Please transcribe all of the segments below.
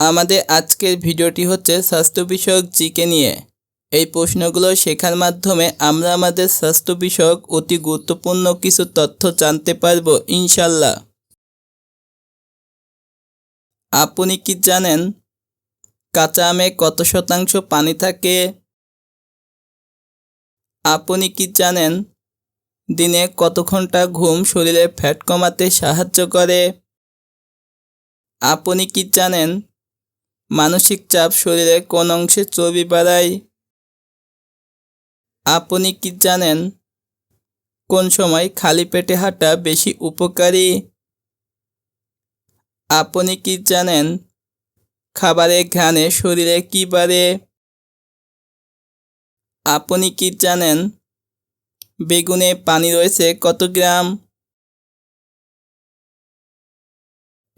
আমাদের আজকের ভিডিওটি হচ্ছে স্বাস্থ্য বিষয়ক জিকে নিয়ে। এই প্রশ্নগুলো শেখার মাধ্যমে আমরা আমাদের স্বাস্থ্য বিষয়ক অতি গুরুত্বপূর্ণ কিছু তথ্য জানতে পারব ইনশাল্লাহ আপনি কি জানেন কাঁচা আমে কত শতাংশ পানি থাকে? আপনি কি জানেন দিনে কত ঘণ্টা ঘুম শরীরে ফ্যাট কমাতে সাহায্য করে? আপনি কি জানেন মানসিক চাপ শরীরে কোন অংশে চর্বি বাড়ায়? আপনি কি জানেন কোন সময় খালি পেটে হাঁটা বেশি উপকারী? আপনি কি জানেন খাবারের ঘ্রাণে শরীরে কি বাড়ে? আপনি কি জানেন বেগুনে পানি রয়েছে কত গ্রাম?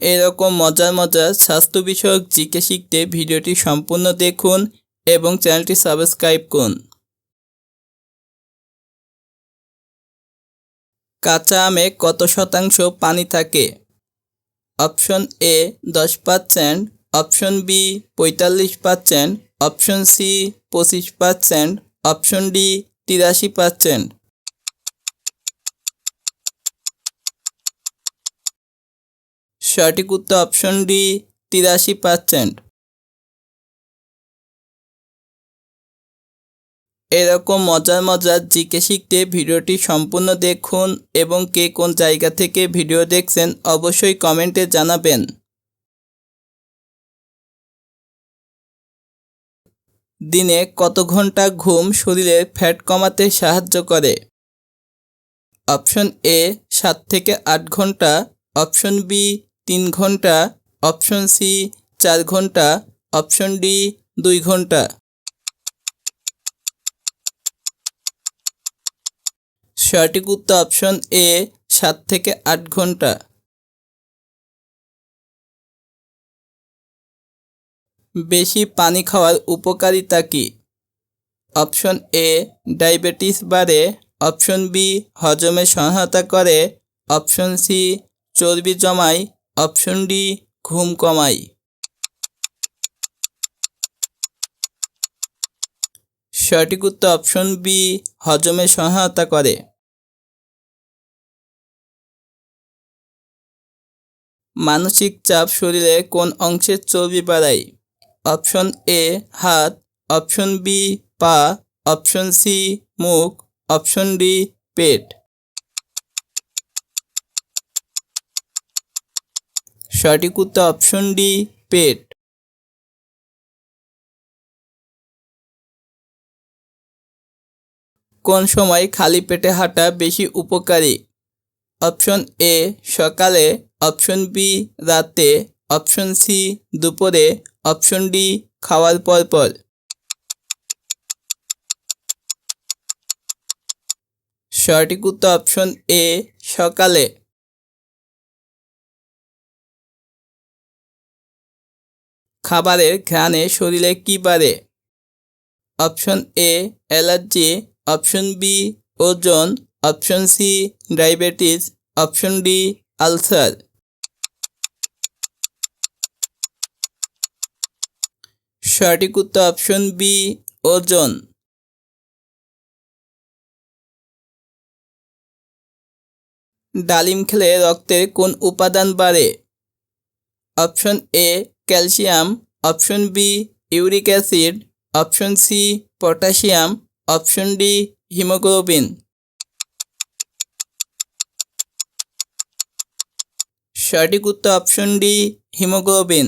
এরকম মজার মজার স্বাস্থ্য বিষয়ক জিকে শিখতে ভিডিওটি সম্পূর্ণ দেখুন এবং চ্যানেলটি সাবস্ক্রাইব করুন। কাঁচা আমে কত শতাংশ পানি থাকে? অপশন এ দশ পার্সেন্ট, অপশন বি পঁয়তাল্লিশ পার্সেন্ট, অপশন সি পঁচিশ পার্সেন্ট, অপশন ডি তিরাশি পার্সেন্ট। সঠিক উত্তর অপশন ডি তিরাশি পার্সেন্ট এরকম মজার মজার জিকে শিখতে ভিডিওটি সম্পূর্ণ দেখুন এবং কে কোন জায়গা থেকে ভিডিও দেখছেন অবশ্যই কমেন্টে জানাবেন। দিনে কত ঘণ্টা ঘুম শরীরের ফ্যাট কমাতে সাহায্য করে? অপশন এ সাত থেকে আট ঘণ্টা। অপশন বি তিন ঘণ্টা অপশন সি চার ঘণ্টা অপশন ডি দুই ঘণ্টা। সঠিক উত্তর অপশন এ সাত থেকে আট ঘণ্টা। বেশি পানি খাওয়ার উপকারিতা কী? অপশন এ ডায়াবেটিস বাড়ে অপশন বি হজমে সহায়তা করে অপশন সি চর্বি জমায় অপশন ডি, ঘুম কমায় সঠিক উত্তর অপশন বি হজমে সহায়তা করে। মানসিক চাপ শরীরে কোন অংশের চর্বি বাড়ায়? অপশন এ হাত। অপশন বি পা। অপশন সি মুখ। অপশন ডি পেট। সঠিক উত্তর অপশন ডি পেট। কোন সময় খালি পেটে হাঁটা বেশি উপকারী? অপশন এ সকালে। অপশন বি রাতে। অপশন সি দুপুরে। অপশন ডি খাওয়ার পর পর। সঠিক উত্তর অপশন এ সকালে। খাবারের ঘ্রাণে শরীরে কি বাড়ে? Option A, allergy. Option B, ওজন। Option C, diabetes. Option D, ulcer. সঠিক উত্তর অপশন বি, ওজন। ডালিম খেলে রক্তের কোন উপাদান বাড়ে? Option A calcium, option B uric acid, option C potassium, option D haemoglobin. সঠিক উত্তর অপশন ডি, হিমোগ্লোবিন।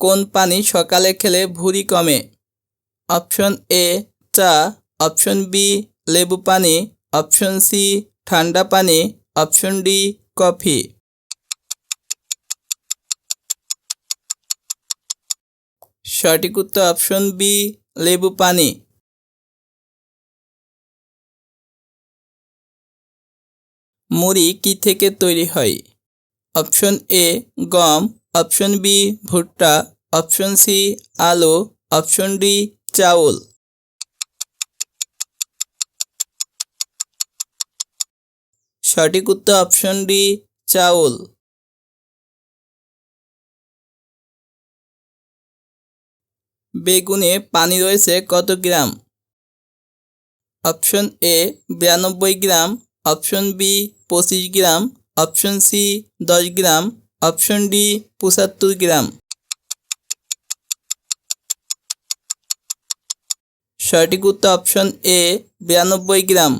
কোন পানি সকালে খেলে ভুঁড়ি কমে? অপশন এ চা, অপশন বি লেবু পানি, অপশন সি ঠান্ডা পানি অপশন ডি কফি সঠিক উত্তর অপশন বি লেবু পানি. মুড়ি কি থেকে তৈরি হয়? অপশন এ গম অপশন বি ভুট্টা অপশন সি আলু অপশন ডি চাউল। সঠিক উত্তর অপশন ডি চাউল। বেগুনে পানি রয়েছে কত গ্রাম? অপশন এ বিরানব্বই গ্রাম। অপশন বি পঁচিশ গ্রাম। অপশন সি দশ গ্রাম। অপশন ডি পঁচাত্তর গ্রাম। সঠিক উত্তর অপশন এ বিরানব্বই গ্রাম।